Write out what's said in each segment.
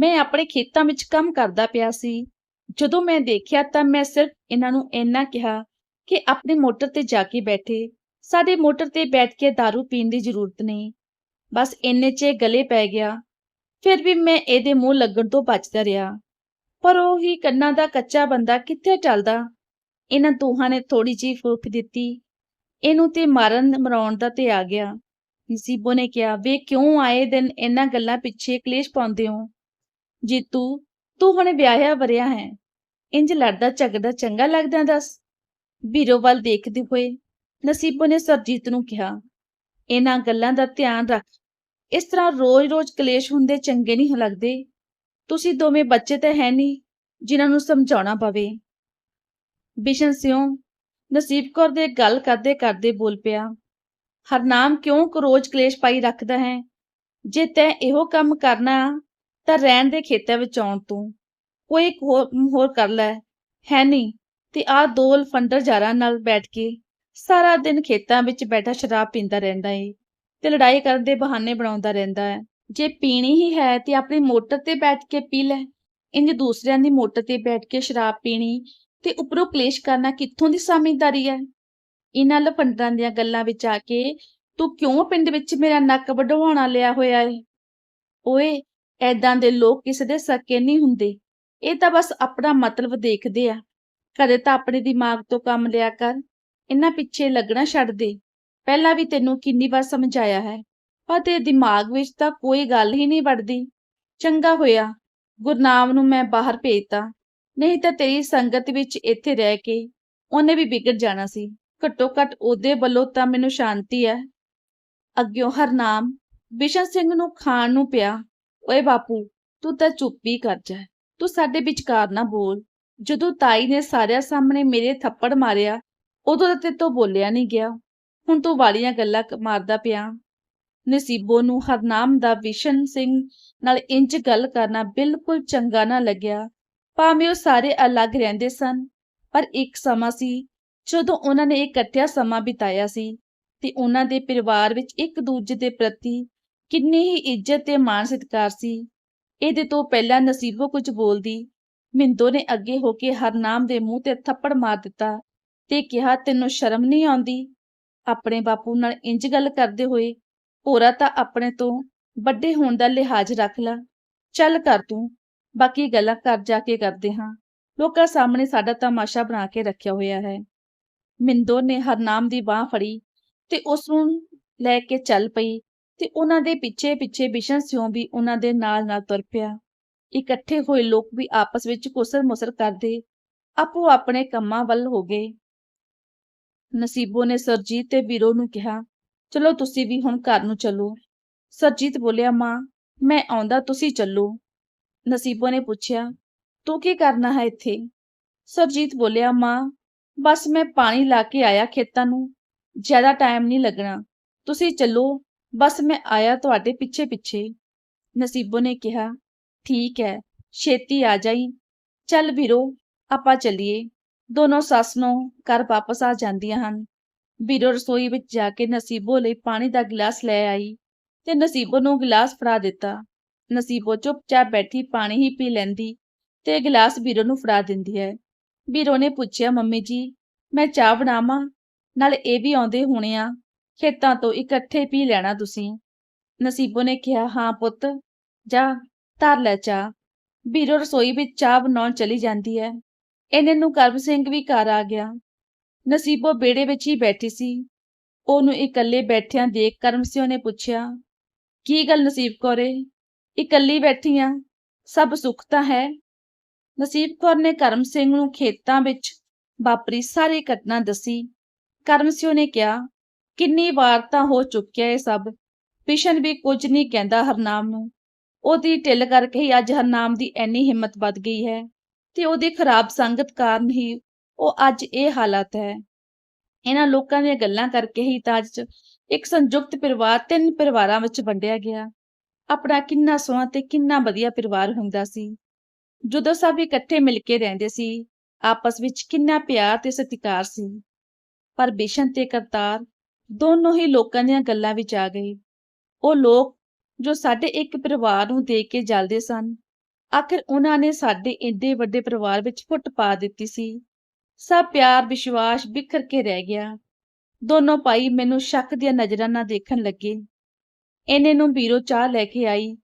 ਮੈਂ ਆਪਣੇ ਖੇਤਾਂ ਵਿੱਚ ਕੰਮ ਕਰਦਾ ਪਿਆ ਸੀ। ਜਦੋਂ ਮੈਂ ਦੇਖਿਆ ਤਾਂ ਮੈਂ ਸਿਰਫ ਇਹਨਾਂ ਨੂੰ ਇੰਨਾ ਕਿਹਾ ਕਿ ਆਪਣੀ ਮੋਟਰ ਤੇ ਜਾ ਕੇ ਬੈਠੇ। ਸਾਡੇ ਮੋਟਰ ਤੇ ਬੈਠ ਕੇ दारू ਪੀਣ ਦੀ ਜ਼ਰੂਰਤ ਨਹੀਂ। ਬਸ ਇੰਨੇ 'ਚ ਗਲੇ ਪੈ ਗਿਆ। ਫਿਰ ਵੀ ਮੈਂ ਇਹਦੇ ਮੂੰਹ ਲੱਗਣ ਤੋਂ ਬਚਦਾ ਰਿਹਾ। ਪਰ ਉਹ ਹੀ ਕੰਨਾਂ ਦਾ ਕੱਚਾ ਬੰਦਾ ਕਿੱਥੇ ਚੱਲਦਾ ਇਹਨਾਂ ਦੋਹਾਂ ਨੇ ਥੋੜੀ ਜਿਹੀ ਫੂਕ ਦਿੱਤੀ। ਇਹਨੂੰ ਤੇ ਮਾਰਨ ਮਰਾਉਣ ਦਾ ਤੇ ਆ ਗਿਆ। ਨਸੀਬੋ ਨੇ ਕਿਹਾ ਵੇ ਕਿਉਂ ਆਏ ਦਿਨ ਇਹਨਾਂ ਗੱਲਾਂ ਪਿੱਛੇ ਕਲੇਸ਼ ਪਾਉਂਦੇ ਹੋ? ਜੀਤੂ, ਤੂੰ ਹੁਣ ਵਿਆਹਿਆ ਵਰਿਆ ਹੈ। ਇੰਜ ਲੜਦਾ, ਝਗੜਦਾ, ਚੰਗਾ ਲੱਗਦਾ ਦੱਸ। ਵੀਰੋ ਵੱਲ ਦੇਖਦੇ ਹੋਏ ਨਸੀਬੋ ਨੇ ਸਰਜੀਤ ਨੂੰ ਕਿਹਾ, ਇਹਨਾਂ ਗੱਲਾਂ ਦਾ ਧਿਆਨ ਰੱਖ। ਇਸ ਤਰ੍ਹਾਂ ਰੋਜ਼-ਰੋਜ਼ ਕਲੇਸ਼ ਹੁੰਦੇ ਚੰਗੇ ਨਹੀਂ ਲੱਗਦੇ। ਤੁਸੀਂ ਦੋਵੇਂ ਬੱਚੇ ਤਾਂ ਹੈ ਨਹੀਂ, ਜਿਨ੍ਹਾਂ ਨੂੰ ਸਮਝਾਉਣਾ ਪਵੇ। ਬਿਸ਼ਨ ਸਿਉ ਨਸੀਬ ਕੌਰ ਦੇ ਗੱਲ ਕਰਦੇ ਕਰਦੇ ਬੋਲ ਪਿਆ, ਹਰਨਾਮ ਕਿਉਂ ਰੋਜ਼ ਕਲੇਸ਼ ਪਾਈ ਰੱਖਦਾ ਹੈ? ਜੇ ਤੈਂ ਇਹੋ ਕੰਮ ਕਰਨਾ ਤਾਂ ਰਹਿਣ ਦੇ ਖੇਤਾਂ ਵਿੱਚ ਆਉਣ ਤੋਂ ਕੋਈ ਇੱਕ ਹੋਰ ਹੋਰ ਕਰ ਲੈ। ਹੈ ਨਹੀਂ ਤੇ ਆ ਦੋ ਲਫੰਡਰ ਜਾਰਾਂ ਨਾਲ ਬੈਠ ਕੇ ਸਾਰਾ ਦਿਨ ਖੇਤਾਂ ਵਿੱਚ ਬੈਠਾ ਸ਼ਰਾਬ ਪੀਂਦਾ ਰਹਿੰਦਾ ਏ ਤੇ ਲੜਾਈ ਕਰਨ ਦੇ ਬਹਾਨੇ ਬਣਾਉਂਦਾ ਰਹਿੰਦਾ ਹੈ। ਜੇ ਪੀਣੀ ਹੀ ਹੈ ਤੇ ਆਪਣੀ ਮੋਟਰ ਤੇ ਬੈਠ ਕੇ ਪੀ ਲੈ। ਇੰਜ ਦੂਸਰਿਆਂ ਦੀ ਮੋਟਰ ਤੇ ਬੈਠ ਕੇ ਸ਼ਰਾਬ ਪੀਣੀ ਤੇ ਉਪਰੋਂ ਕਲੇਸ਼ ਕਰਨਾ ਕਿੱਥੋਂ ਦੀ ਸਮਝਦਾਰੀ ਹੈ? ਇਹਨਾਂ ਲਫੰਡਰਾਂ ਦੀਆਂ ਗੱਲਾਂ ਵਿੱਚ ਆ ਕੇ ਤੂੰ ਕਿਉਂ ਪਿੰਡ ਵਿੱਚ ਮੇਰਾ ਨੱਕ ਵਢਵਾਉਣਾ ਲਿਆ ਹੋਇਆ ਏ? ਓਏ ਐਦਾਂ ਦੇ ਲੋਕ ਕਿਸੇ ਦੇ ਸਕੇ ਨਹੀਂ ਹੁੰਦੇ। ਇਹ ਤਾਂ ਬਸ ਆਪਣਾ ਮਤਲਬ ਦੇਖਦੇ ਆ। ਕਦੇ ਤਾਂ ਆਪਣੇ ਦਿਮਾਗ ਤੋਂ ਕੰਮ ਲਿਆ ਕਰ। ਇਹਨਾਂ ਪਿੱਛੇ ਲੱਗਣਾ ਛੱਡ ਦੇ। ਪਹਿਲਾਂ ਵੀ ਤੈਨੂੰ ਕਿੰਨੀ ਵਾਰ ਸਮਝਾਇਆ ਹੈ। ਪਰ ਤੇ ਦਿਮਾਗ ਵਿੱਚ ਤਾਂ ਕੋਈ ਗੱਲ ਹੀ ਨਹੀਂ ਵੜਦੀ। ਚੰਗਾ ਹੋਇਆ। ਗੁਰਨਾਮ ਨੂੰ ਮੈਂ ਬਾਹਰ ਭੇਜਤਾ। ਨਹੀਂ ਤਾਂ ਤੇਰੀ ਸੰਗਤ ਵਿੱਚ ਇੱਥੇ ਰਹਿ ਕੇ ਉਹਨੇ ਵੀ ਵਿਗੜ ਜਾਣਾ ਸੀ। ਘੱਟੋ ਘੱਟ ਉਹਦੇ ਵੱਲੋਂ ਤਾਂ ਮੈਨੂੰ ਸ਼ਾਂਤੀ ਹੈ। ਅੱਗਿਓਂ ਹਰਨਾਮ, ਬਿਸ਼ਨ ਸਿੰਘ ਨੂੰ ਖਾਣ ਨੂੰ ਪਿਆ। ਓਏ ਬਾਪੂ, ਤੂੰ ਤਾਂ ਚੁੱਪ ਹੀ ਕਰ ਜਾ। ਤੂੰ ਸਾਡੇ ਵਿਚਕਾਰ ਨਾ ਬੋਲ। ਜਦੋਂ ਤਾਈ ਨੇ ਸਾਰਿਆਂ ਸਾਹਮਣੇ ਮੇਰੇ ਥੱਪੜ ਮਾਰਿਆ, ਉਦੋਂ ਤਾਂ ਤੇਰੇ ਬੋਲਿਆ ਨਹੀਂ ਗਿਆ। ਹੁਣ ਤੂੰ ਵਾਲੀਆਂ ਗੱਲਾਂ ਮਾਰਦਾ ਪਿਆ। ਨਸੀਬੋ ਨੂੰ ਹਰਨਾਮ ਦਾ ਵਿਸ਼ਨ ਸਿੰਘ ਨਾਲ ਇੰਜ ਗੱਲ ਕਰਨਾ ਬਿਲਕੁਲ ਚੰਗਾ ਨਾ ਲੱਗਿਆ। ਭਾਵੇਂ ਉਹ ਸਾਰੇ ਅਲੱਗ ਰਹਿੰਦੇ ਸਨ, ਪਰ ਇੱਕ ਸਮਾਂ ਸੀ, ਜਦੋਂ ਉਹਨਾਂ ਨੇ ਇਕੱਠਿਆ ਸਮਾਂ ਬਿਤਾਇਆ ਸੀ, ਤੇ ਉਹਨਾਂ ਦੇ ਪਰਿਵਾਰ ਵਿੱਚ ਇੱਕ ਦੂਜੇ ਦੇ ਪ੍ਰਤੀ ਕਿੰਨੀ ਹੀ ਇੱਜ਼ਤ ਤੇ ਮਾਣ ਸਤਿਕਾਰ ਸੀ। ਇਹਦੇ ਤੋਂ ਪਹਿਲਾਂ ਨਸੀਬੋ ਕੁਝ ਬੋਲਦੀ, ਮਿੰਦੋ ਨੇ ਅੱਗੇ ਹੋ ਕੇ ਹਰਨਾਮ ਦੇ ਮੂੰਹ ਤੇ ਥੱਪੜ ਮਾਰ ਦਿੱਤਾ ਤੇ ਕਿਹਾ, ਤੈਨੂੰ ਸ਼ਰਮ ਨਹੀਂ ਆਉਂਦੀ? ਆਪਣੇ ਬਾਪੂ ਨਾਲ ਇੰਜ ਗੱਲ ਕਰਦੇ ਹੋਏ, ਭੋਰਾ ਤਾਂ ਆਪਣੇ ਤੋਂ ਵੱਡੇ ਹੋਣ ਦਾ ਲਿਹਾਜ਼ ਰੱਖ ਲਾ। ਚੱਲ ਕਰ ਤੂੰ, ਬਾਕੀ ਗੱਲਾਂ ਘਰ ਜਾ ਕੇ ਕਰਦੇ ਹਾਂ। ਲੋਕਾਂ ਸਾਹਮਣੇ ਸਾਡਾ ਤਮਾਸ਼ਾ ਬਣਾ ਕੇ ਰੱਖਿਆ ਹੋਇਆ ਹੈ। ਮਿੰਦੋ ਨੇ ਹਰਨਾਮ ਦੀ ਬਾਹ ਫੜੀ ਤੇ ਉਸ ਨੂੰ ਲੈ ਕੇ ਚੱਲ ਪਈ। ਤੇ ਉਹਨਾਂ ਦੇ ਪਿੱਛੇ ਪਿੱਛੇ ਬਿਸ਼ਨ ਸਿਉਂ ਵੀ ਉਹਨਾਂ ਦੇ ਨਾਲ ਨਾਲ ਤੁਰ ਪਿਆ। ਇਕੱਠੇ ਹੋਏ ਲੋਕ ਵੀ ਆਪਸ ਵਿੱਚ ਕੁਸਰ ਮੁਸਰ ਕਰਦੇ, ਆਪੋ ਆਪਣੇ ਕੰਮਾਂ ਵੱਲ ਹੋ ਗਏ। ਨਸੀਬੋ ਨੇ ਸਰਜੀਤ ਤੇ ਵੀਰੋ ਨੂੰ ਕਿਹਾ, ਚਲੋ ਤੁਸੀਂ ਵੀ ਹੁਣ ਘਰ ਨੂੰ ਚੱਲੋ। ਸਰਜੀਤ ਬੋਲਿਆ, ਮਾਂ, ਮੈਂ ਆਉਂਦਾ ਤੁਸੀਂ ਚੱਲੋ। ਨਸੀਬੋ ਨੇ ਪੁੱਛਿਆ, ਤੂੰ ਕੀ ਕਰਨਾ ਹੈ ਇੱਥੇ? ਸਰਜੀਤ ਬੋਲਿਆ, ਮਾਂ, ਬਸ ਮੈਂ ਪਾਣੀ ਲਾ ਕੇ ਆਇਆ ਖੇਤਾਂ ਨੂੰ। ਜ਼ਿਆਦਾ ਟਾਈਮ ਨਹੀਂ ਲੱਗਣਾ। ਤੁਸੀਂ ਚੱਲੋ ਬਸ ਮੈਂ ਆਇਆ ਤੁਹਾਡੇ ਪਿੱਛੇ ਪਿੱਛੇ ਨਸੀਬੋ ਨੇ ਕਿਹਾ, ਠੀਕ ਹੈ, ਛੇਤੀ ਆ ਜਾਈ। ਚੱਲ ਵੀਰੋ, ਆਪਾਂ ਚੱਲੀਏ। ਦੋਨੋਂ ਸੱਸ ਨੂੰ ਘਰ ਵਾਪਸ ਆ ਜਾਂਦੀਆਂ ਹਨ। ਵੀਰੋ ਰਸੋਈ ਵਿੱਚ ਜਾ ਕੇ ਨਸੀਬੋ ਲਈ ਪਾਣੀ ਦਾ ਗਿਲਾਸ ਲੈ ਆਈ ਤੇ ਨਸੀਬੋ ਨੂੰ ਗਿਲਾਸ ਫੜਾ ਦਿੱਤਾ। ਨਸੀਬੋ ਚੁੱਪਚਾਪ ਬੈਠੀ ਪਾਣੀ ਹੀ ਪੀ ਲੈਂਦੀ ਤੇ ਗਿਲਾਸ ਵੀਰੋ ਨੂੰ ਫੜਾ ਦਿੰਦੀ ਹੈ। ਵੀਰੋ ਨੇ ਪੁੱਛਿਆ, ਮੰਮੀ ਜੀ, ਮੈਂ ਚਾਹ ਬਣਾਵਾਂ? ਨਾਲ ਇਹ ਵੀ ਆਉਂਦੇ ਹੋਣੇ ਆ। ਖੇਤਾਂ ਤੋਂ ਇਕੱਠੇ ਪੀ ਲੈਣਾ ਤੁਸੀਂ। ਨਸੀਬੋ ਨੇ ਕਿਹਾ, ਹਾਂ ਪੁੱਤ, ਜਾ, ਧਰ ਲੈ ਚਾਹ। ਵੀਰੋ, ਰਸੋਈ ਵਿੱਚ ਚਾਹ ਬਣਾਉਣ ਚਲੀ ਜਾਂਦੀ ਹੈ ਇਹਨੇ ਨੂੰ ਕਰਮ ਸਿੰਘ ਵੀ ਘਰ ਆ ਗਿਆ। ਨਸੀਬੋ ਬੇੜੇ ਵਿੱਚ ਹੀ ਬੈਠੀ ਸੀ। ਉਹਨੂੰ ਇਕੱਲੇ ਬੈਠਿਆਂ ਦੇਖ ਕਰਮ ਸਿੰਘ ਨੇ ਪੁੱਛਿਆ, ਕੀ ਗੱਲ ਨਸੀਬ ਕੌਰੇ? ਇਕੱਲੀ ਬੈਠੀ ਆ? ਸਭ ਸੁੱਖ ਤਾਂ ਹੈ? ਨਸੀਬ ਕੌਰ ਨੇ ਕਰਮ ਸਿੰਘ ਨੂੰ ਖੇਤਾਂ ਵਿੱਚ ਵਾਪਰੀ ਸਾਰੀ ਘਟਨਾ ਦੱਸੀ। ਕਰਮ ਸਿੰਘ ਨੇ ਕਿਹਾ ਕਿੰਨੀ ਵਾਰ ਤਾਂ ਹੋ ਚੁੱਕਿਆ ਇਹ ਸਭ। ਪਿਸ਼ਨ ਵੀ ਕੁਝ ਨਹੀਂ ਕਹਿੰਦਾ ਹਰਨਾਮ ਨੂੰ। ਉਹਦੀ ਢਿੱਲ ਕਰਕੇ ਹੀ ਅੱਜ ਹਰਨਾਮ ਦੀ ਐਨੀ ਹਿੰਮਤ ਵੱਧ ਗਈ ਹੈ ਤੇ ਉਹਦੀ ਖਰਾਬ ਸੰਗਤ ਕਾਰਨ ਹੀ ਉਹ ਅੱਜ ਇਹ ਹਾਲਤ ਹੈ। ਇਹਨਾਂ ਲੋਕਾਂ ਦੀਆਂ ਗੱਲਾਂ ਕਰਕੇ ਹੀ ਤਾਂ ਅੱਜ ਇੱਕ ਸੰਯੁਕਤ ਪਰਿਵਾਰ ਤਿੰਨ ਪਰਿਵਾਰਾਂ ਵਿੱਚ ਵੰਡਿਆ ਗਿਆ। ਆਪਣਾ ਕਿੰਨਾ ਸੋਹਣਾ ਤੇ ਕਿੰਨਾ ਵਧੀਆ ਪਰਿਵਾਰ ਹੁੰਦਾ ਸੀ। ਜਦੋਂ ਸਭ ਇਕੱਠੇ ਮਿਲ ਕੇ ਰਹਿੰਦੇ ਸੀ, ਆਪਸ ਵਿੱਚ ਕਿੰਨਾ ਪਿਆਰ ਤੇ ਸਤਿਕਾਰ ਸੀ। ਪਰ ਬਿਸ਼ਨ ਤੇ ਕਰਤਾਰ ਦੋਨੋਂ ਹੀ ਲੋਕਾਂ ਦੀਆਂ ਗੱਲਾਂ ਵਿੱਚ ਆ ਗਏ। ਉਹ ਲੋਕ ਜੋ ਸਾਡੇ ਇੱਕ ਪਰਿਵਾਰ ਨੂੰ ਦੇਖ ਕੇ ਜਲਦੇ ਸਨ, ਆਖਿਰ ਉਹਨਾਂ ਨੇ ਸਾਡੇ ਏਡੇ ਵੱਡੇ ਪਰਿਵਾਰ ਵਿੱਚ ਫੁੱਟ ਪਾ ਦਿੱਤੀ ਸੀ। ਸਭ ਪਿਆਰ, ਵਿਸ਼ਵਾਸ ਬਿਖਰ ਕੇ ਰਹਿ ਗਿਆ। ਦੋਨੋਂ ਭਾਈ ਮੈਨੂੰ ਸ਼ੱਕ ਦੀਆਂ ਨਜ਼ਰਾਂ ਨਾਲ ਦੇਖਣ ਲੱਗੇ। ਇਹਨੇ ਨੂੰ ਬੀਰੋ ਚਾਹ ਲੈ ਕੇ ਆਈ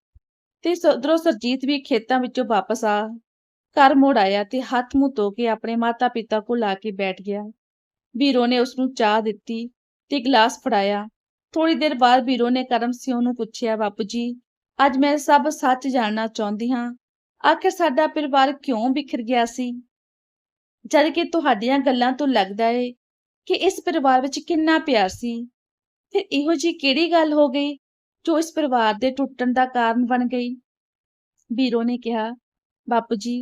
ਤੇ ਉਧਰੋਂ ਸਰਜੀਤ ਵੀ ਖੇਤਾਂ ਵਿੱਚੋਂ ਵਾਪਸ ਆ। ਘਰ ਮੋੜ ਆਇਆ ਤੇ ਹੱਥ ਮੂੰਹ ਧੋ ਕੇ ਆਪਣੇ ਮਾਤਾ ਪਿਤਾ ਕੋਲ ਆ ਕੇ ਬੈਠ ਗਿਆ। ਬੀਰੋ ਨੇ ਉਸ ਨੂੰ ਚਾਹ ਦਿੱਤੀ। ਤੇ ਗਲਾਸ ਫੜਾਇਆ। ਥੋੜੀ ਦੇਰ ਬਾਅਦ ਬੀਰੋ ਨੇ ਕਰਮ ਸਿੰਘ ਨੂੰ ਪੁੱਛਿਆ, ਬਾਪੂ ਜੀ, ਅੱਜ ਮੈਂ ਸਭ ਸੱਚ ਜਾਣਨਾ ਚਾਹੁੰਦੀ ਹਾਂ। ਆਖਿਰ ਸਾਡਾ ਪਰਿਵਾਰ ਕਿਉਂ ਬਿਖਰ ਗਿਆ ਸੀ? ਜਦ ਕਿ ਤੁਹਾਡੀਆਂ ਗੱਲਾਂ ਤੋਂ ਲੱਗਦਾ ਏ ਕਿ ਇਸ ਪਰਿਵਾਰ ਵਿੱਚ ਕਿੰਨਾ ਪਿਆਰ ਸੀ। ਫਿਰ ਇਹੋ ਜੀ ਕਿਹੜੀ ਗੱਲ ਹੋ ਗਈ ਜੋ ਇਸ ਪਰਿਵਾਰ ਦੇ ਟੁੱਟਣ ਦਾ ਕਾਰਨ ਬਣ ਗਈ? ਵੀਰੋ ਨੇ ਕਿਹਾ, ਬਾਪੂ ਜੀ,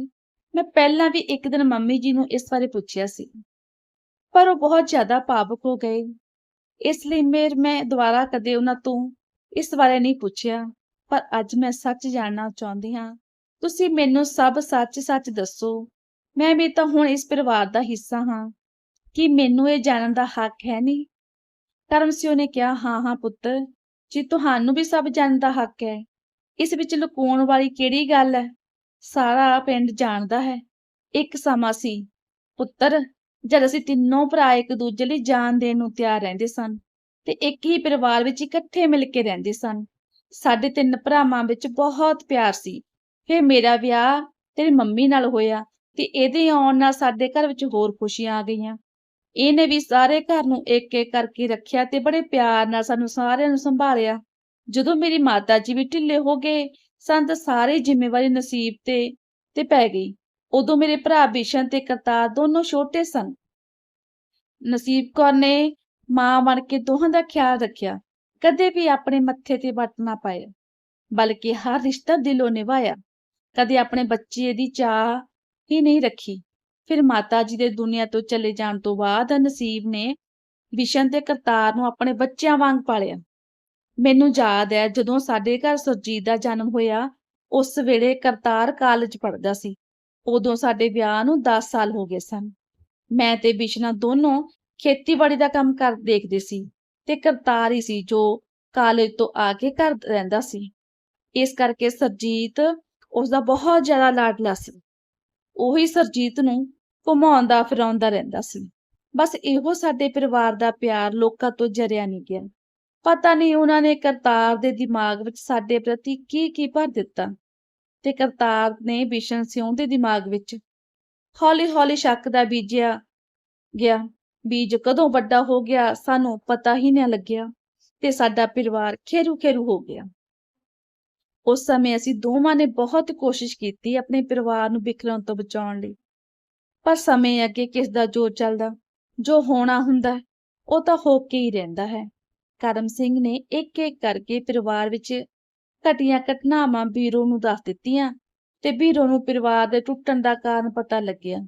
ਮੈਂ ਪਹਿਲਾਂ ਵੀ ਇੱਕ ਦਿਨ ਮੰਮੀ ਜੀ ਨੂੰ ਇਸ ਬਾਰੇ ਪੁੱਛਿਆ ਸੀ, ਪਰ ਉਹ ਬਹੁਤ ਜ਼ਿਆਦਾ ਭਾਵੁਕ ਹੋ ਗਏ। ਇਸ ਲਈ ਮੇਰ ਮੈਂ ਦੁਬਾਰਾ ਕਦੇ ਉਹਨਾਂ ਤੋਂ ਇਸ ਬਾਰੇ ਨਹੀਂ ਪੁੱਛਿਆ, ਪਰ ਅੱਜ ਮੈਂ ਸੱਚ ਜਾਣਨਾ ਚਾਹੁੰਦੀ ਹਾਂ। ਤੁਸੀਂ ਮੈਨੂੰ ਸਭ ਸੱਚ-ਸੱਚ ਦੱਸੋ। ਮੈਂ ਵੀ ਤਾਂ ਹੁਣ ਇਸ ਪਰਿਵਾਰ ਦਾ ਹਿੱਸਾ ਹਾਂ। ਕੀ ਮੈਨੂੰ ਇਹ ਜਾਣਨ ਦਾ ਹੱਕ ਹੈ ਨਹੀਂ? ਕਰਮ ਸਿਓ ਨੇ ਕਿਹਾ, ਹਾਂ ਹਾਂ ਪੁੱਤਰ, ਜੀ ਤੁਹਾਨੂੰ ਵੀ ਸਭ ਜਾਣਨ ਦਾ ਹੱਕ ਹੈ, ਇਸ ਵਿੱਚ ਲੁਕਾਉਣ ਵਾਲੀ ਕਿਹੜੀ ਗੱਲ ਹੈ? ਸਾਰਾ ਪਿੰਡ ਜਾਣਦਾ ਹੈ। ਇੱਕ ਸਮਾਂ ਸੀ, ਪੁੱਤਰ ਜਦ ਅਸੀਂ ਤਿੰਨੋਂ ਭਰਾ ਇੱਕ ਦੂਜੇ ਲਈ ਜਾਨ ਦੇਣ ਨੂੰ ਤਿਆਰ ਰਹਿੰਦੇ ਸਨ ਤੇ ਇੱਕ ਹੀ ਪਰਿਵਾਰ ਵਿੱਚ ਇਕੱਠੇ ਮਿਲ ਕੇ ਰਹਿੰਦੇ ਸਨ, ਸਾਡੇ ਤਿੰਨ ਭਰਾਵਾਂ ਵਿੱਚ ਬਹੁਤ ਪਿਆਰ ਸੀ। ਫਿਰ ਮੇਰਾ ਵਿਆਹ, ਤੇਰੀ ਮੰਮੀ ਨਾਲ ਹੋਇਆ ਤੇ ਇਹਦੇ ਆਉਣ ਨਾਲ ਸਾਡੇ ਘਰ ਵਿੱਚ ਹੋਰ ਖੁਸ਼ੀਆਂ ਆ ਗਈਆਂ। ਇਹਨੇ ਵੀ ਸਾਰੇ ਘਰ ਨੂੰ ਇੱਕ ਇੱਕ ਕਰਕੇ ਰੱਖਿਆ ਤੇ ਬੜੇ ਪਿਆਰ ਨਾਲ ਸਾਨੂੰ ਸਾਰਿਆਂ ਨੂੰ ਸੰਭਾਲਿਆ। ਜਦੋਂ ਮੇਰੀ ਮਾਤਾ ਜੀ ਵੀ ਢਿੱਲੇ ਹੋ ਗਏ, ਸਨ ਤਾਂ ਸਾਰੀ ਜ਼ਿੰਮੇਵਾਰੀ ਨਸੀਬ ਤੇ ਤੇ ਪੈ ਗਈ। ਉਦੋਂ ਮੇਰੇ ਭਰਾ ਬਿਸ਼ਨ ਤੇ ਕਰਤਾਰ ਦੋਨੋਂ ਛੋਟੇ ਸਨ। ਨਸੀਬ ਕੌਰ ਨੇ ਮਾਂ ਬਣ ਕੇ ਦੋਹਾਂ ਦਾ ਖਿਆਲ ਰੱਖਿਆ। ਕਦੇ ਵੀ ਆਪਣੇ ਮੱਥੇ ਤੇ ਵੱਟ ਨਾ ਪਾਇਆ, ਬਲਕਿ ਹਰ ਰਿਸ਼ਤਾ ਦਿਲੋਂ ਨਿਭਾਇਆ। ਕਦੇ ਆਪਣੇ ਬੱਚੇ ਦੀ ਚਾਹ ਹੀ ਨਹੀਂ ਰੱਖੀ। ਫਿਰ ਮਾਤਾ ਜੀ ਦੇ ਦੁਨੀਆ ਤੋਂ ਚਲੇ ਜਾਣ ਤੋਂ ਬਾਅਦ ਨਸੀਬ ਨੇ ਵਿਸ਼ਨ ਤੇ ਕਰਤਾਰ ਨੂੰ ਆਪਣੇ ਬੱਚਿਆਂ ਵਾਂਗ ਪਾਲਿਆ। ਮੈਨੂੰ ਯਾਦ ਹੈ ਜਦੋਂ ਸਾਡੇ ਘਰ ਸੁਰਜੀਤ ਦਾ ਜਨਮ ਹੋਇਆ, ਉਸ ਵੇਲੇ ਕਰਤਾਰ ਕਾਲਜ ਪੜ੍ਹਦਾ ਸੀ। ਉਦੋਂ ਸਾਡੇ ਵਿਆਹ ਨੂੰ 10 ਸਾਲ ਹੋ ਗਏ ਸਨ। ਮੈਂ ਤੇ ਬਿਸ਼ਨਾ ਦੋਨੋਂ ਖੇਤੀਬਾੜੀ ਦਾ ਕੰਮ ਕਰ, ਦੇਖਦੇ ਸੀ ਤੇ ਕਰਤਾਰ ਹੀ ਸੀ ਜੋ ਕਾਲਜ ਤੋਂ ਆ ਕੇ ਘਰ ਰਹਿੰਦਾ ਸੀ। ਇਸ ਕਰਕੇ ਸਰਜੀਤ ਉਸ ਦਾ ਬਹੁਤ ਜ਼ਿਆਦਾ ਲਾਡਲਾ ਸੀ। ਉਹੀ ਸਰਜੀਤ ਨੂੰ ਘੁਮਾਉਂਦਾ ਫਿਰਾਉਂਦਾ ਰਹਿੰਦਾ ਸੀ। ਬਸ ਇਹੋ ਸਾਡੇ ਪਰਿਵਾਰ ਦਾ ਪਿਆਰ ਲੋਕਾਂ ਤੋਂ ਜਰਿਆ ਨਹੀਂ ਗਿਆ। ਪਤਾ ਨਹੀਂ ਉਹਨਾਂ ਨੇ ਕਰਤਾਰ ਦੇ ਦਿਮਾਗ ਵਿੱਚ ਸਾਡੇ ਪ੍ਰਤੀ ਕੀ ਕੀ ਭਰ ਦਿੱਤਾ। ਤੇ ਕਰਤਾਰ ਨੇ ਬਿਸ਼ਨ ਸਿਉਂ ਦੇ ਦਿਮਾਗ ਵਿੱਚ ਹੌਲੀ ਹੌਲੀ ਸ਼ੱਕ ਦਾ ਬੀਜਿਆ ਗਿਆ। ਬੀਜ ਕਦੋਂ ਵੱਡਾ ਹੋ ਗਿਆ ਸਾਨੂੰ ਪਤਾ ਹੀ ਨਾ ਲੱਗਿਆ ਤੇ ਸਾਡਾ ਪਰਿਵਾਰ ਖੇਰੂ ਖੇਰੂ ਹੋ ਗਿਆ। ਉਸ ਸਮੇਂ ਅਸੀਂ ਦੋਵਾਂ ਨੇ ਬਹੁਤ ਕੋਸ਼ਿਸ਼ ਕੀਤੀ ਆਪਣੇ ਪਰਿਵਾਰ ਨੂੰ ਬਿਖਰਨ ਤੋਂ ਬਚਾਉਣ ਲਈ। ਪਰ ਸਮੇਂ ਅੱਗੇ ਕਿਸ ਦਾ ਜੋਰ ਚੱਲਦਾ, ਜੋ ਹੋਣਾ ਹੁੰਦਾ, ਉਹ ਤਾਂ ਹੋ ਕੇ ਹੀ ਰਹਿੰਦਾ ਹੈ। ਕਰਮ ਸਿੰਘ ਨੇ ਇੱਕ ਇੱਕ ਕਰਕੇ ਪਰਿਵਾਰ ਵਿੱਚ ਘਟੀਆਂ ਘਟਨਾਵਾਂ ਬੀਰੋ ਨੂੰ ਦੱਸ ਦਿੱਤੀਆਂ ਤੇ ਬੀਰੋ ਨੂੰ ਪਰਿਵਾਰ ਦੇ ਟੁੱਟਣ ਦਾ ਕਾਰਨ ਪਤਾ ਲੱਗਿਆ।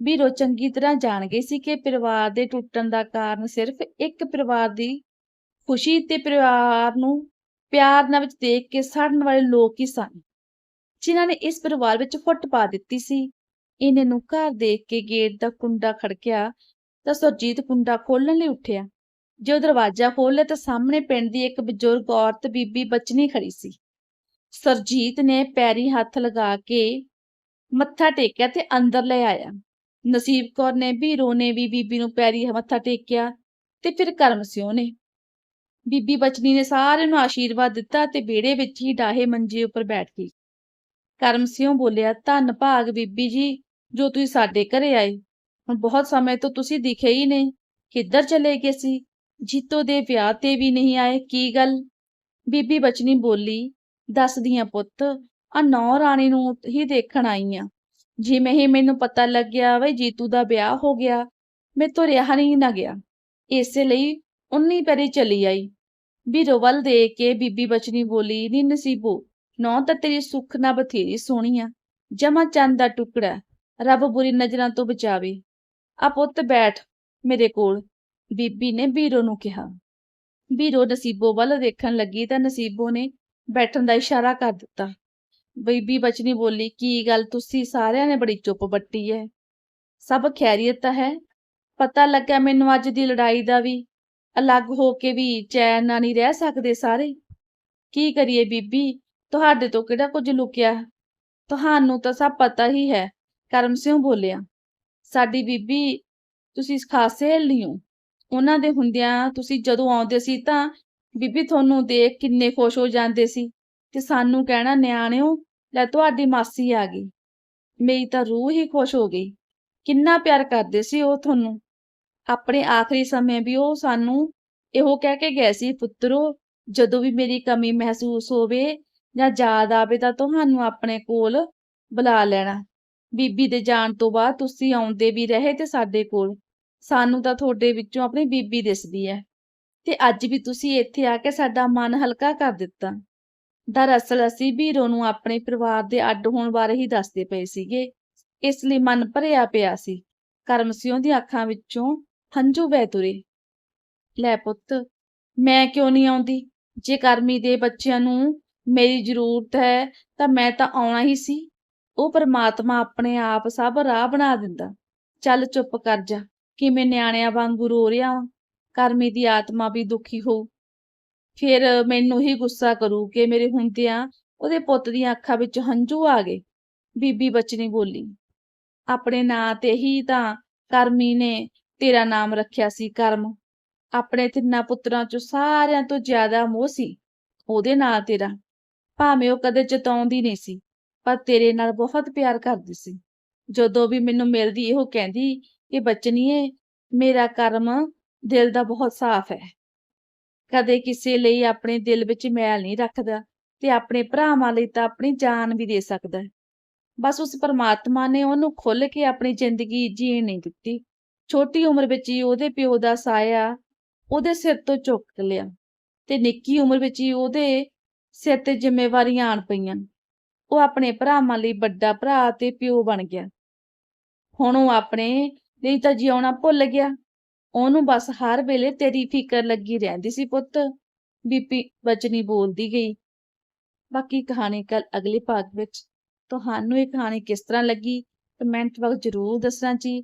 ਬੀਰੋ ਚੰਗੀ ਤਰ੍ਹਾਂ ਜਾਣ ਗਈ ਸੀ ਕਿ ਪਰਿਵਾਰ ਦੇ ਟੁੱਟਣ ਦਾ ਕਾਰਨ ਸਿਰਫ ਇੱਕ ਪਰਿਵਾਰ ਦੀ ਖੁਸ਼ੀ ਤੇ ਪਰਿਵਾਰ ਨੂੰ ਪਿਆਰ ਨਾਲ ਵਿੱਚ ਦੇਖ ਕੇ ਸੜਨ ਵਾਲੇ ਲੋਕ ਹੀ ਸਨ, ਜਿਨ੍ਹਾਂ ਨੇ ਇਸ ਪਰਿਵਾਰ ਵਿੱਚ ਫੁੱਟ ਪਾ ਦਿੱਤੀ ਸੀ। ਇਹਨੇ ਨੂੰ ਘਰ ਦੇਖ ਕੇ ਗੇਟ ਦਾ ਕੁੰਡਾ ਖੜਕਿਆ ਤਾਂ ਸੁਰਜੀਤ ਕੁੰਡਾ ਖੋਲਣ ਲਈ ਉੱਠਿਆ। ਜੋ ਦਰਵਾਜ਼ਾ ਖੋਲ੍ਹਿਆ ਤਾਂ ਸਾਹਮਣੇ ਪਿੰਡ ਦੀ ਇੱਕ ਬਜ਼ੁਰਗ ਔਰਤ ਬੀਬੀ ਬਚਨੀ ਖੜੀ ਸੀ। ਸਰਜੀਤ ਨੇ ਪੈਰੀ ਹੱਥ ਲਗਾ ਕੇ ਮੱਥਾ ਟੇਕਿਆ ਤੇ ਅੰਦਰ ਲੈ ਆਇਆ। ਨਸੀਬ ਕੌਰ ਨੇ ਬੀਰੋ ਨੇ ਵੀ ਬੀਬੀ ਨੂੰ ਪੈਰੀ ਮੱਥਾ ਟੇਕਿਆ ਤੇ ਫਿਰ ਕਰਮ ਸਿਉ ਨੇ। ਬੀਬੀ ਬਚਨੀ ਨੇ ਸਾਰਿਆਂ ਨੂੰ ਆਸ਼ੀਰਵਾਦ ਦਿੱਤਾ ਤੇ ਵਿਹੜੇ ਵਿੱਚ ਹੀ ਡਾਹੇ ਮੰਜੇ ਉੱਪਰ ਬੈਠ ਗਈ। ਕਰਮ ਸਿਉ ਬੋਲਿਆ, ਧੰਨ ਭਾਗ ਬੀਬੀ ਜੀ, ਜੋ ਤੁਸੀਂ ਸਾਡੇ ਘਰੇ ਆਏ। ਹੁਣ ਬਹੁਤ ਸਮੇਂ ਤੋਂ ਤੁਸੀਂ ਦਿਖੇ ਹੀ ਨਹੀਂ। ਕਿੱਧਰ ਚਲੇ ਗਏ ਸੀ? ਜੀਤੋ ਦੇ ਵਿਆਹ ਤੇ ਵੀ ਨਹੀਂ ਆਏ, ਕੀ ਗੱਲ? ਬੀਬੀ ਬਚਨੀ ਬੋਲੀ ਦੱਸਦੀਆਂ ਪੁੱਤ ਆ ਨੌ ਰਾਣੀ ਨੂੰ ਹੀ ਦੇਖਣ ਆਈ ਆ। ਜਿਵੇਂ ਹੀ ਮੈਨੂੰ ਪਤਾ ਲੱਗਿਆ ਬਈ ਜੀਤੂ ਦਾ ਵਿਆਹ ਹੋ ਗਿਆ, ਮੈਂ ਤੋਂ ਰਿਹਾ ਨਹੀਂ ਨਾ ਗਿਆ। ਇਸੇ ਲਈ ਉਨੀ ਪੈਰੀ ਚਲੀ ਆਈ। ਬੀਰੋ ਵੱਲ ਦੇ ਕੇ ਬੀਬੀ ਬਚਨੀ ਬੋਲੀ, ਨੀ ਨਸੀਬੋ, ਨੌ ਤਾਂ ਤੇਰੀ ਸੁੱਖ ਨਾ ਬਥੇਰੀ ਸੋਹਣੀ ਆ। ਜਮਾ ਚੰਦ ਦਾ ਟੁਕੜਾ, ਰੱਬ ਬੁਰੀ ਨਜ਼ਰਾਂ ਤੋਂ ਬਚਾਵੇ। ਆ ਪੁੱਤ ਬੈਠ ਮੇਰੇ ਕੋਲ। ਬੀਬੀ ਨੇ ਬੀਰੋ ਨੂੰ ਕਿਹਾ। ਬੀਰੋ ਨਸੀਬੋ ਵੱਲ ਦੇਖਣ ਲੱਗੀ ਤਾਂ ਨਸੀਬੋ ਨੇ ਬੈਠਣ ਦਾ ਇਸ਼ਾਰਾ ਕਰ ਦਿੱਤਾ। ਬੀਬੀ ਬਚਨੀ ਬੋਲੀ, ਕੀ ਗੱਲ ਤੁਸੀਂ ਸਾਰਿਆਂ ਨੇ ਬੜੀ ਚੁੱਪ ਬੱਟੀ ਹੈ ਸਭ ਖੈਰੀਅਤ ਤਾਂ ਹੈ? ਪਤਾ ਲੱਗਾ ਮੈਨੂੰ ਅੱਜ ਦੀ ਲੜਾਈ ਦਾ ਵੀ। ਅਲੱਗ ਹੋ ਕੇ ਵੀ ਚੈਨ ਨਾਲ ਨਹੀਂ ਰਹਿ ਸਕਦੇ ਸਾਰੇ। ਕੀ ਕਰੀਏ ਬੀਬੀ? ਤੁਹਾਡੇ ਤੋਂ ਕਿਹੜਾ ਕੁਝ ਲੁਕਿਆ? ਤੁਹਾਨੂੰ ਤਾਂ ਸਭ ਪਤਾ ਹੀ ਹੈ, ਕਰਮ ਸਿੰਘ ਬੋਲਿਆ। ਸਾਡੀ ਬੀਬੀ, ਤੁਸੀਂ ਖਾਸ ਸਹੇਲੀ ਹੋ। ਉਹਨਾਂ ਦੇ ਹੁੰਦਿਆਂ ਤੁਸੀਂ ਜਦੋਂ ਆਉਂਦੇ ਸੀ ਤਾਂ ਬੀਬੀ ਤੁਹਾਨੂੰ ਦੇਖ ਕਿੰਨੇ ਖੁਸ਼ ਹੋ ਜਾਂਦੇ ਸੀ ਤੇ ਸਾਨੂੰ ਕਹਿਣਾ, ਨਿਆਣਿਓ, ਲੈ ਤੁਹਾਡੀ ਮਾਸੀ ਆ ਗਈ। ਮੇਰੀ ਤਾਂ ਰੂਹ ਹੀ ਖੁਸ਼ ਹੋ ਗਈ। ਕਿੰਨਾ ਪਿਆਰ ਕਰਦੇ ਸੀ ਉਹ ਤੁਹਾਨੂੰ। ਆਪਣੇ ਆਖਰੀ ਸਮੇਂ ਵੀ ਉਹ ਸਾਨੂੰ ਇਹੋ ਕਹਿ ਕੇ ਗਏ ਸੀ, ਪੁੱਤਰੋ, ਜਦੋਂ ਵੀ ਮੇਰੀ ਕਮੀ ਮਹਿਸੂਸ ਹੋਵੇ ਜਾਂ ਯਾਦ ਆਵੇ ਤਾਂ ਤੁਹਾਨੂੰ ਆਪਣੇ ਕੋਲ ਬੁਲਾ ਲੈਣਾ। ਬੀਬੀ ਦੇ ਜਾਣ ਤੋਂ ਬਾਅਦ ਤੁਸੀਂ ਆਉਂਦੇ ਵੀ ਰਹੇ ਤੇ ਸਾਡੇ ਕੋਲ। ਸਾਨੂੰ ਤਾਂ ਤੁਹਾਡੇ ਵਿੱਚੋਂ ਆਪਣੀ ਬੀਬੀ ਦਿਸਦੀ ਹੈ। ਤੇ ਅੱਜ ਵੀ ਤੁਸੀਂ ਇੱਥੇ ਆ ਕੇ ਸਾਡਾ ਮਨ ਹਲਕਾ ਕਰ ਦਿੱਤਾ। ਦਰਅਸਲ ਅਸੀਂ ਵੀਰੋ ਨੂੰ ਆਪਣੇ ਪਰਿਵਾਰ ਦੇ ਅੱਡ ਹੋਣ ਬਾਰੇ ਹੀ ਦੱਸਦੇ ਪਏ ਸੀਗੇ। ਇਸ ਲਈ ਮਨ ਭਰਿਆ ਪਿਆ ਸੀ। ਕਰਮ ਸਿਉਂ ਦੀ ਅੱਖਾਂ ਵਿੱਚੋਂ ਹੰਝੂ ਵਹਿ ਤੁਰੇ। ਲੈ ਪੁੱਤ, ਮੈਂ ਕਿਉਂ ਨਹੀਂ ਆਉਂਦੀ? ਜੇ ਕਰਮੀ ਦੇ ਬੱਚਿਆਂ ਨੂੰ ਮੇਰੀ ਜ਼ਰੂਰਤ ਹੈ, ਤਾਂ ਮੈਂ ਤਾਂ ਆਉਣਾ ਹੀ ਸੀ। ਉਹ ਪਰਮਾਤਮਾ ਆਪਣੇ ਆਪ ਸਭ ਰਾਹ ਬਣਾ ਦਿੰਦਾ। ਚੱਲ ਚੁੱਪ ਕਰ ਜਾ। ਕਿਵੇਂ ਨਿਆਣਿਆਂ ਵਾਂਗੂ ਰੋ ਰਿਹਾ ਕਰਮੀ ਦੀ ਆਤਮਾ ਵੀ ਦੁਖੀ ਹੋਊ ਫਿਰ ਮੈਨੂੰ ਹੀ ਗੁੱਸਾ ਕਰੂ ਕਿ ਮੇਰੇ ਹੁੰਦਿਆਂ ਉਹਦੇ ਪੁੱਤ ਦੀਆਂ ਅੱਖਾਂ ਵਿੱਚ ਹੰਝੂ ਆ ਗਏ। ਬੀਬੀ ਬਚਨੀ ਬੋਲੀ, ਆਪਣੇ ਨਾਂ ਤੇ ਹੀ ਤਾਂ ਕਰਮੀ ਨੇ ਤੇਰਾ ਨਾਮ ਰੱਖਿਆ ਸੀ ਕਰਮ। ਆਪਣੇ ਤਿੰਨਾਂ ਪੁੱਤਰਾਂ ਚੋਂ ਸਾਰਿਆਂ ਤੋਂ ਜ਼ਿਆਦਾ ਮੋਹ ਸੀ, ਉਹਦੇ ਨਾਂ ਤੇਰਾ। ਭਾਵੇਂ ਉਹ ਕਦੇ ਜਤਾਉਂਦੀ ਨਹੀਂ ਸੀ, ਪਰ ਤੇਰੇ ਨਾਲ ਬਹੁਤ ਪਿਆਰ ਕਰਦੀ ਸੀ। ਜਦੋਂ ਵੀ ਮੈਨੂੰ ਮਿਲਦੀ ਇਹੋ ਕਹਿੰਦੀ ਕਿ ਬਚਨੀਏ, ਮੇਰਾ ਕਰਮ ਦਿਲ ਦਾ ਬਹੁਤ ਸਾਫ਼ ਹੈ। ਕਦੇ ਕਿਸੇ ਲਈ ਆਪਣੇ ਦਿਲ ਵਿੱਚ ਮੈਲ ਨਹੀਂ ਰੱਖਦਾ ਤੇ ਆਪਣੇ ਭਰਾਵਾਂ ਲਈ ਤਾਂ ਆਪਣੀ ਜਾਨ ਵੀ ਦੇ ਸਕਦਾ ਬਸ ਉਸ ਪਰਮਾਤਮਾ ਨੇ ਉਹਨੂੰ ਖੁੱਲ ਕੇ ਆਪਣੀ ਜ਼ਿੰਦਗੀ ਜੀਣ ਨਹੀਂ ਦਿੱਤੀ। ਛੋਟੀ ਉਮਰ ਵਿੱਚ ਹੀ ਉਹਦੇ ਪਿਓ ਦਾ ਸਾਇਆ ਉਹਦੇ ਸਿਰ ਤੋਂ ਚੁੱਕ ਲਿਆ ਤੇ ਨਿੱਕੀ ਉਮਰ ਵਿੱਚ ਹੀ ਉਹਦੇ ਸਿਰ ਤੇ ਜ਼ਿੰਮੇਵਾਰੀਆਂ ਆਣ ਪਈਆਂ। ਉਹ ਆਪਣੇ ਭਰਾਵਾਂ ਲਈ ਵੱਡਾ ਭਰਾ ਤੇ ਪਿਓ ਬਣ ਗਿਆ। ਹੁਣ ਉਹ ਆਪਣੇ ਨਹੀਂ ਤਾਂ ਜਿਉਣਾ ਭੁੱਲ ਗਿਆ। ਉਹਨੂੰ ਬਸ ਹਰ ਵੇਲੇ ਤੇਰੀ ਫਿਕਰ ਲੱਗੀ ਰਹਿੰਦੀ ਸੀ ਪੁੱਤ। ਬੀਬੀ ਬਚਨੀ ਬੋਲਦੀ ਗਈ। ਬਾਕੀ ਕਹਾਣੀ ਕੱਲ ਅਗਲੇ ਭਾਗ ਵਿੱਚ। ਤੁਹਾਨੂੰ ਇਹ ਕਹਾਣੀ ਕਿਸ ਤਰ੍ਹਾਂ ਲੱਗੀ? ਕਮੈਂਟ ਵਿੱਚ ਜ਼ਰੂਰ ਦੱਸਣਾ ਜੀ।